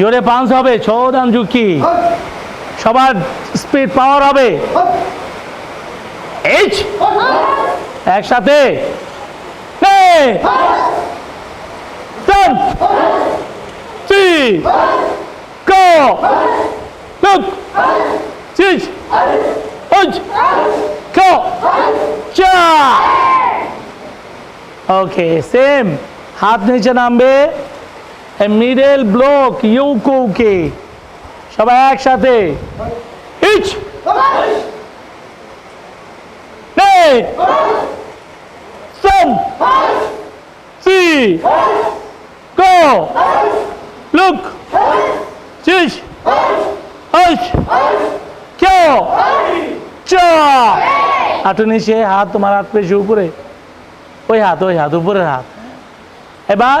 জোরে পাঁচ হবে, ছদান ঝুঁকি সবার স্পিড পাওয়ার হবে। এইচ একসাথে। ওকে সেম হাত নিচে নামবে। মিডল ব্লক ইউকুকে সবাই একসাথে। ইচ সাম সি গো লুক চিস কেউ চা হাঁটু নিচে, হাত তোমার হাত পেশি উপরে ওই হাত ওই হাত, উপরের হাত। এবার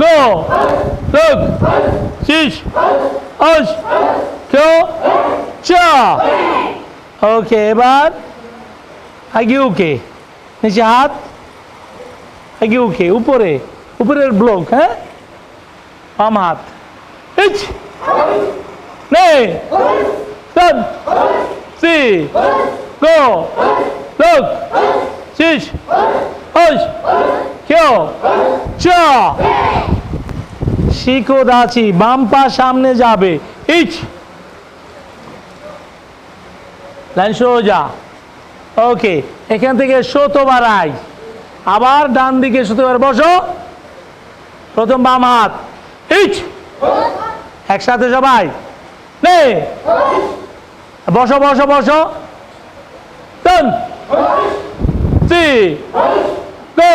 नौ रुक शीश अश क्यों चा ओके बार आगे ओके नीचे हाथ आगे ओके ऊपर ऊपरे ब्लॉक है वाम हाथ इच नहीं सब सी गो रुक शीश अश क्यों চ শিখো দাচি বাম পা সামনে যাবে। ইচ লাইন সোজা ওকে, এখান থেকে শতবার আই আবার ডান দিকে শতবার বসো। প্রথম বাম হাত। ইচ একসাথে সবাই। নে। বসো বসো বসো। টান সি গো।